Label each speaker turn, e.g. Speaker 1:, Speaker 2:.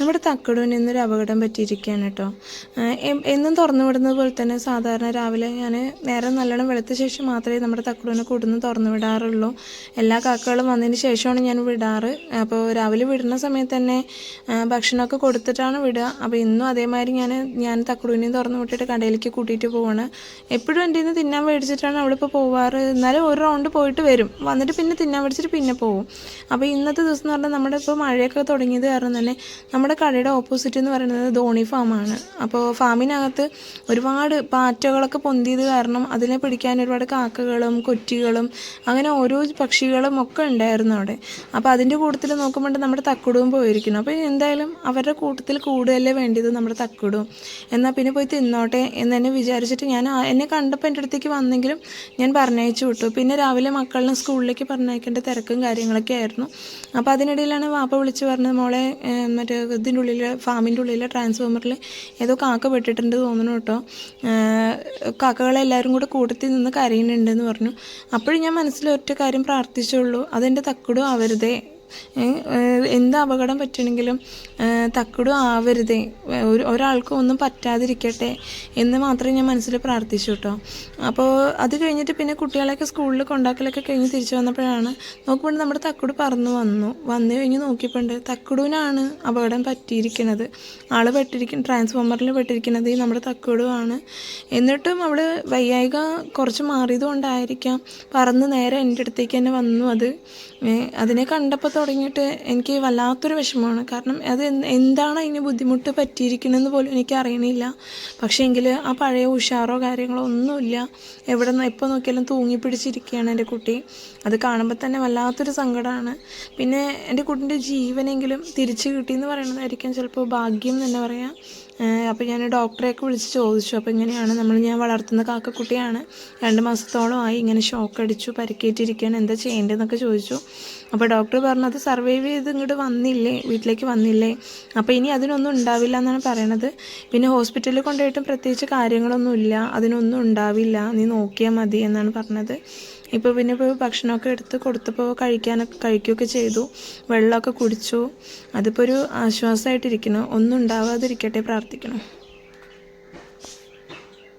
Speaker 1: നമ്മുടെ തക്കടൂന് ഇന്നൊരു അപകടം പറ്റിയിരിക്കുകയാണ് കേട്ടോ. എന്നും തുറന്നു വിടുന്നത് പോലെ തന്നെ സാധാരണ രാവിലെ ഞാൻ നേരം നല്ലോണം വെളുത്ത ശേഷം മാത്രമേ നമ്മുടെ തക്കടൂനെ കൂടുന്ന് തുറന്നു വിടാറുള്ളൂ. എല്ലാ കാക്കകളും വന്നതിന് ശേഷമാണ് ഞാൻ വിടാറ്. അപ്പോൾ രാവിലെ വിടുന്ന സമയത്ത് തന്നെ ഭക്ഷണമൊക്കെ കൊടുത്തിട്ടാണ് വിടുക. അപ്പോൾ ഇന്നും അതേമാതിരി ഞാൻ ഞാൻ തക്കടൂനെയും തുറന്നു വിട്ടിട്ട് കടയിലേക്ക് കൂട്ടിയിട്ട് പോവാണ്. എപ്പോഴും എന്റെ നിന്ന് തിന്നാൻ മേടിച്ചിട്ടാണ് അവളിപ്പോൾ പോവാറ്. എന്നാലും ഒരു റൗണ്ട് പോയിട്ട് വരും. വന്നിട്ട് പിന്നെ തിന്നാൻ മേടിച്ചിട്ട് പിന്നെ പോവും. അപ്പോൾ ഇന്നത്തെ ദിവസം എന്ന് പറഞ്ഞാൽ നമ്മുടെ ഇപ്പോൾ മഴയൊക്കെ തുടങ്ങിയത് കാരണം തന്നെ നമ്മുടെ കടയുടെ ഓപ്പോസിറ്റ് എന്ന് പറയുന്നത് ധോണി ഫാമാണ് അപ്പോൾ ഫാമിനകത്ത് ഒരുപാട് പാറ്റകളൊക്കെ പൊന്തിയത് കാരണം അതിനെ പിടിക്കാൻ ഒരുപാട് കാക്കകളും കൊറ്റികളും അങ്ങനെ ഓരോ പക്ഷികളും ഒക്കെ ഉണ്ടായിരുന്നു അവിടെ. അപ്പോൾ അതിന്റെ കൂട്ടത്തിൽ നോക്കുമ്പോൾ നമ്മുടെ തക്കുടവും പോയിരിക്കുന്നു. അപ്പോൾ എന്തായാലും അവരുടെ കൂട്ടത്തിൽ കൂടുതലേ വേണ്ടിയത് നമ്മുടെ തക്കുടും? എന്നാൽ പിന്നെ പോയി തിന്നോട്ടെ എന്ന് തന്നെ വിചാരിച്ചിട്ട് ഞാൻ എന്നെ കണ്ടപ്പോൾ എന്റെ അടുത്തേക്ക് വന്നെങ്കിലും ഞാൻ പറഞ്ഞയച്ചു വിട്ടു. പിന്നെ രാവിലെ മക്കളിനെ സ്കൂളിലേക്ക് പറഞ്ഞയക്കേണ്ട തിരക്കും കാര്യങ്ങളൊക്കെ ആയിരുന്നു. അപ്പോൾ അതിനിടയിലാണ് വാപ്പ വിളിച്ച് പറഞ്ഞത് മോളെ മറ്റേ ഇതിന്റെ ഉള്ളിൽ ഫാമിന്റെ ഉള്ളിൽ ട്രാൻസ്ഫോമറിൽ ഏതോ കാക്ക പെട്ടിട്ടുണ്ട് തോന്നുന്നു കേട്ടോ. കാക്കകളെല്ലാവരും കൂടെ കൂട്ടത്തിൽ നിന്ന് കരയുന്നുണ്ടെന്ന് പറഞ്ഞു. അപ്പോഴും ഞാൻ മനസ്സിൽ ഒറ്റ കാര്യം പ്രാർത്ഥിച്ചുള്ളൂ. അതെന്റെ തക്കടും ഏഹ്, എന്ത് അപകടം പറ്റണമെങ്കിലും തക്കടും ആവരുതേ. ഒരു ഒരാൾക്കും ഒന്നും പറ്റാതിരിക്കട്ടെ എന്ന് മാത്രമേ ഞാൻ മനസ്സിൽ പ്രാർത്ഥിച്ചു കേട്ടോ അപ്പോൾ അത് കഴിഞ്ഞിട്ട് പിന്നെ കുട്ടികളെയൊക്കെ സ്കൂളിൽ കൊണ്ടാക്കലൊക്കെ കഴിഞ്ഞ് തിരിച്ചു വന്നപ്പോഴാണ് നോക്കുമ്പോൾ നമ്മുടെ തക്കുട് പറന്നു വന്നു. വന്നു കഴിഞ്ഞ് നോക്കിയപ്പോണ്ട് തക്കുടുവിനാണ് അപകടം പറ്റിയിരിക്കുന്നത് ആൾ പെട്ടിരിക്കുന്ന ട്രാൻസ്ഫോമറിൽ പെട്ടിരിക്കുന്നത് ഈ നമ്മുടെ തക്കുടുവാണ്. എന്നിട്ടും അവൾ വയ്യായിക കുറച്ച് മാറിയത് കൊണ്ടായിരിക്കാം പറന്ന് നേരെ എന്റെ അടുത്തേക്ക് തന്നെ വന്നു അത്. അതിനെ കണ്ടപ്പോൾ തുടങ്ങിയിട്ട് എനിക്ക് വല്ലാത്തൊരു വിഷമമാണ്. കാരണം അത് എന്ത് എന്താണ് അതിന് ബുദ്ധിമുട്ട് പറ്റിയിരിക്കണമെന്ന് പോലും എനിക്ക് അറിയണില്ല. പക്ഷേ എങ്കിൽ ആ പഴയ ഉഷാറോ കാര്യങ്ങളോ ഒന്നുമില്ല. എവിടെ നിന്ന് എപ്പോൾ നോക്കിയാലും തൂങ്ങി പിടിച്ചിരിക്കുകയാണ് എന്റെ കുട്ടി. അത് കാണുമ്പോൾ തന്നെ വല്ലാത്തൊരു സങ്കടമാണ് പിന്നെ എന്റെ കുട്ടിന്റെ ജീവനെങ്കിലും തിരിച്ചു കിട്ടിയെന്ന് പറയുന്നതായിരിക്കും ചിലപ്പോൾ ഭാഗ്യം തന്നെ പറയാം. അപ്പോൾ ഞാൻ ഡോക്ടറെയൊക്കെ വിളിച്ച് ചോദിച്ചു. അപ്പോൾ ഇങ്ങനെയാണ് നമ്മൾ ഞാൻ വളർത്തുന്ന കാക്കക്കുട്ടിയാണ്. രണ്ട് മാസത്തോളമായി ഇങ്ങനെ ഷോക്ക് അടിച്ചു പരിക്കേറ്റിരിക്കുകയാണ്. എന്താ ചെയ്യേണ്ടതെന്നൊക്കെ ചോദിച്ചു. അപ്പോൾ ഡോക്ടർ പറഞ്ഞത് സർവൈവ് ചെയ്ത് ഇങ്ങോട്ട് വന്നില്ലേ? വീട്ടിലേക്ക് വന്നില്ലേ? അപ്പോൾ ഇനി അതിനൊന്നും ഉണ്ടാവില്ല എന്നാണ് പറയണത്. പിന്നെ ഹോസ്പിറ്റലിൽ കൊണ്ടുപോയിട്ടും പ്രത്യേകിച്ച് കാര്യങ്ങളൊന്നുമില്ല അതിനൊന്നും ഉണ്ടാവില്ല. നീ നോക്കിയാൽ മതി എന്നാണ് പറഞ്ഞത്. ഇപ്പോൾ പിന്നെ ഇപ്പോൾ ഭക്ഷണമൊക്കെ എടുത്ത് കൊടുത്തപ്പോൾ കഴിക്കാനൊക്കെ കഴിക്കുകയൊക്കെ ചെയ്തു. വെള്ളമൊക്കെ കുടിച്ചു. അതിപ്പോൾ ഒരു ആശ്വാസമായിട്ടിരിക്കണം ഒന്നും ഉണ്ടാവാതിരിക്കട്ടെ പ്രാർത്ഥിക്കണം